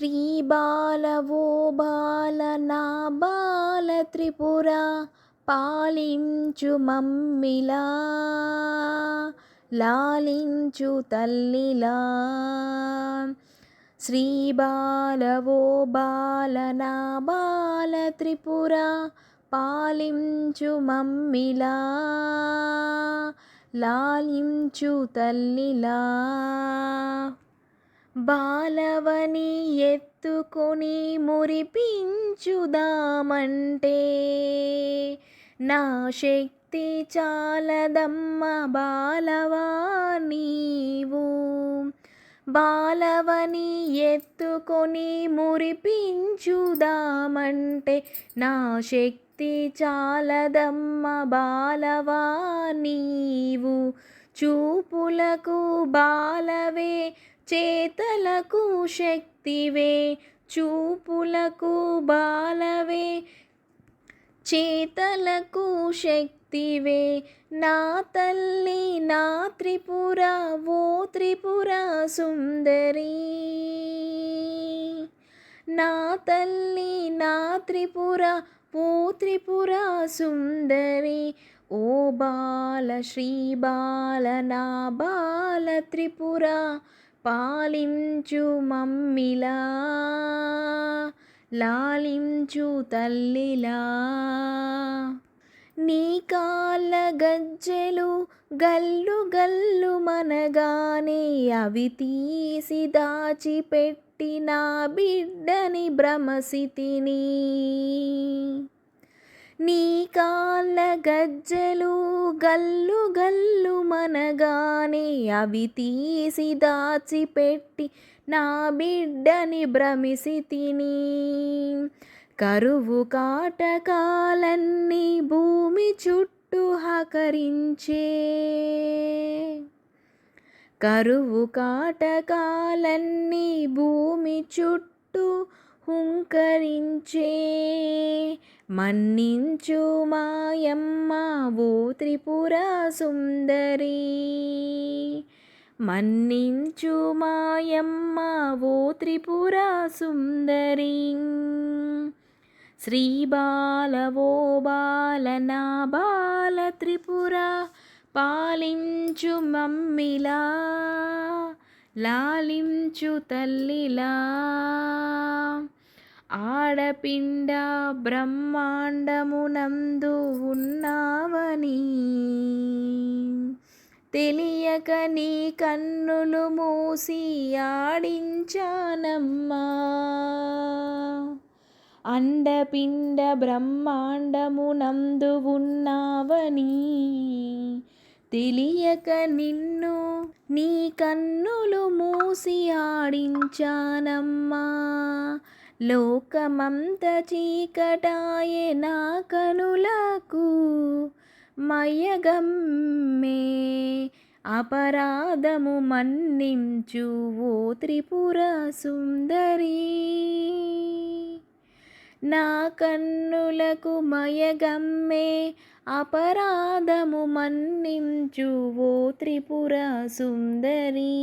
శ్రీ బాలవో బాల నా బాల త్రిపుర పాలించు మమ్మిలా లాలించు తల్లిలా. శ్రీ బాలవో బాల నా బాల త్రిపుర పాలించు మమ్మిలా లాలించు తల్లిలా. బాలవని ఎత్తుకొని మురిపించుదామంటే నా శక్తి చాలదమ్మ బాలవా నీవు. బాలవని ఎత్తుకొని మురిపించుదామంటే నా శక్తి చాలదమ్మ బాలవా నీవు. చూపులకు బాలవే చేతలకు శక్తివే చూపులకు బాలవే. చేతలకు శక్తివే. నా తల్లి నా త్రిపుర ఓ త్రిపుర సుందరి. నా తల్లి నా త్రిపుర ఓ త్రిపుర సుందరి. ఓ బాల శ్రీ బాల నా బాల త్రిపుర పాలించు మమ్మిలా లాలించు తల్లిలా. నీ కాళ్ళ గజ్జెలు గల్లు గల్లు మనగానే అవి తీసి దాచిపెట్టి నా బిడ్డని భ్రమసితిని నీ కాళ్ళ గజ్జలు గల్లు గల్లు మనగానే అవి తీసి దాచిపెట్టి నా బిడ్డని భ్రమిసి తిని. కరువు కాటకాలన్నీ భూమి చుట్టూ హకరించే. కరువు కాటకాలన్నీ భూమి చుట్టూ హుంకరించే. మన్నించు మాయమ్మ ఓ త్రిపుర సుందరి. మన్నించు మాయమ్మ ఓ త్రిపుర సుందరి. శ్రీ బాల బాల నా బాల త్రిపుర పాలించు మమ్మిలా లాలించు తల్లిలా. ఆడపిండ బ్రహ్మాండమునందు ఉన్నావని. తెలియక నీ కన్నులు మూసి ఆడించానమ్మా. అండపిండ బ్రహ్మాండమునందు ఉన్నావని. తెలియక నిన్ను నీ కన్నులు మూసి ఆడించానమ్మా. లోకమంత చీకటాయే నా కనులకు మయగమ్మే అపరాధము మన్నించు ఓ త్రిపుర సుందరి. నా కన్నులకు మయగమ్మే అపరాధము మన్నించు ఓ త్రిపుర సుందరి.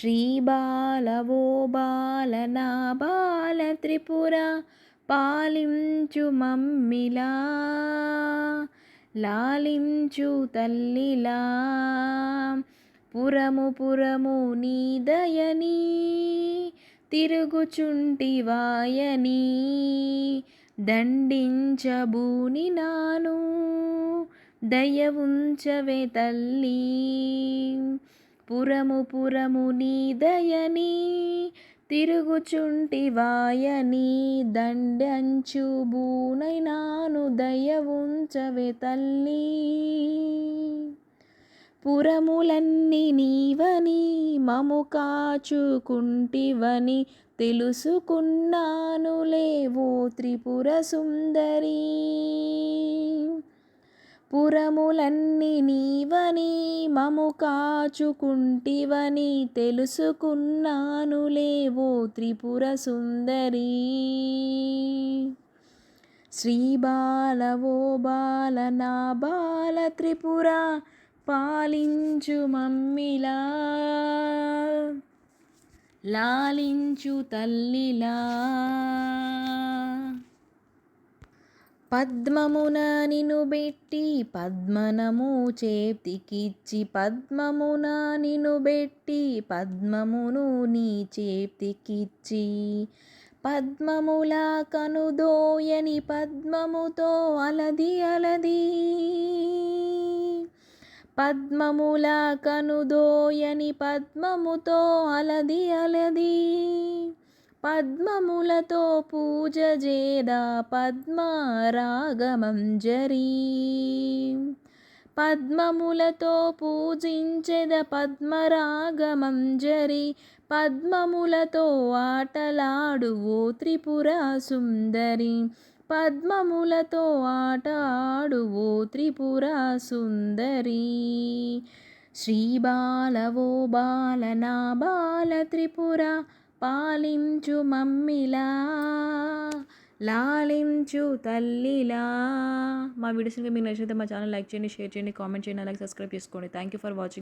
శ్రీబాలవో బాలనా బాల త్రిపుర పాలించు మమ్మిలా లాలించు తల్లిలా. పురము పురము నీ దయని తిరుగుచుంటివాయని దండించబూని నాను దయ ఉంచవే తల్లి. పురము పురము నీ దయని తిరుగుచుంటివాయని దండంచు బూనైనాను దయ ఉంచవే తల్లి. పురములన్నీ నీవని మము కాచుకుంటివని తెలుసుకున్నాను లేవో త్రిపుర సుందరి. పురములన్నీ నీవని మము కాచుకుంటివని తెలుసుకున్నాను లేవో త్రిపుర సుందరి. శ్రీ బాలవో బాల నా బాల త్రిపుర పాలించు మమ్మిలా. లాలించు తల్లిలా. పద్మమున నిను బెట్టి పద్మనము చేతికిచ్చి పద్మమున నిను బెట్టి పద్మమును నీ చేతికిచ్చి పద్మముల కనుదోయని పద్మముతో అలది అలది. పద్మముల కనుదోయని పద్మముతో అలది అలది. పద్మములతో పూజ చేదా పద్మరాగమంజరి. పద్మములతో పూజించెద పద్మరాగమంజరి. పద్మములతో ఆటలాడువో త్రిపుర సుందరి పద్మములతో ఆట ఆడు త్రిపుర సుందరి శ్రీ బాలవో బాలనా బాల త్రిపుర పాలించు మమ్మిలా లాలించు తల్లిలా. మా వీడియోస్ మీకు నచ్చితే మా ఛానల్ లైక్ చేయండి షేర్ చేయండి కామెంట్ చేయండి అలాగే సబ్స్క్రైబ్ చేసుకోండి. Thank you for watching